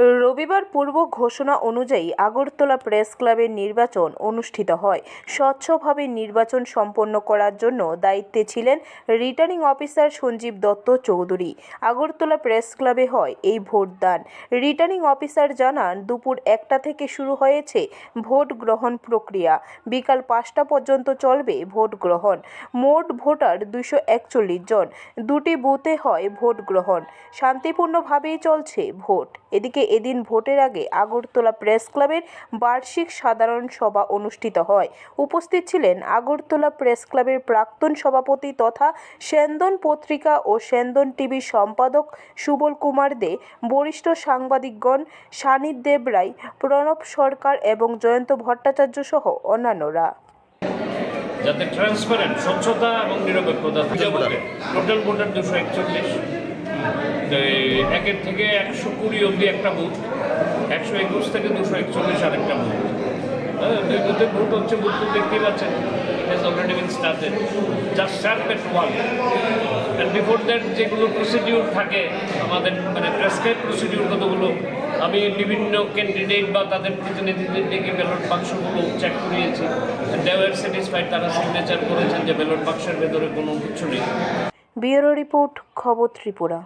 রবিবার পূর্ব ঘোষণা অনুযায়ী আগরতলা প্রেস ক্লাবের নির্বাচন অনুষ্ঠিত হয়। স্বচ্ছভাবে নির্বাচন সম্পন্ন করার জন্য দায়িত্বে ছিলেন returning officer Sanjeev Dutta Chowdhury. Agartala press ক্লাবে হয় এই ভোটদান। রিটার্নিং অফিসার জানান, দুপুর একটা থেকে শুরু হয়েছে ভোট গ্রহণ প্রক্রিয়া। বিকাল পাঁচটা পর্যন্ত চলবে ভোট গ্রহণ। মোট ভোটার দুশো একচল্লিশ জন। দুটি বুথে হয় ভোট গ্রহণ। শান্তিপূর্ণভাবেই চলছে ভোট। এদিকে এদিন ভোটের আগে আগরতলা প্রেস ক্লাবের বার্ষিক সাধারণ সভা অনুষ্ঠিত হয়। উপস্থিত ছিলেন আগরতলা প্রেস ক্লাবের প্রাক্তন সভাপতি তথা সেন্দন পত্রিকা ও সেন্দন টিভির সম্পাদক সুবল কুমার দে বরিষ্ঠ সাংবাদিকগণ সানিদ দেব রায় প্রণব সরকার এবং জয়ন্ত ভট্টাচার্য সহ অন্যান্যরা। যাতে ট্রান্সপারেন্ট স্বচ্ছতা এবং নিরপেক্ষতা টোটাল ভোটার দুশো একচল্লিশ। একের থেকে একশো কুড়ি অবধি একটা বুথ, একশো একুশ থেকে দুশো একচল্লিশ আরেকটা বুথ। হ্যাঁ দুই বুথের ভোট হচ্ছে বুথ তো দেখতেই পাচ্ছেন it has already just at one and before যেগুলো প্রসিডিউর থাকে, আমাদের মানে প্রেসক্রাইব প্রসিডিউর কতগুলো, আমি বিভিন্ন ক্যান্ডিডেট বা তাদের প্রতিনিধিদের ডেকে ব্যালট বাক্সগুলো চেক করিয়েছি। দেওয়ার স্যাটিসফাইড তারা সিগনেচার করেছেন যে ব্যালট বাক্সের ভেতরে কোনো কিছু নেই। ব্যুরো রিপোর্ট, খবর ত্রিপুরা।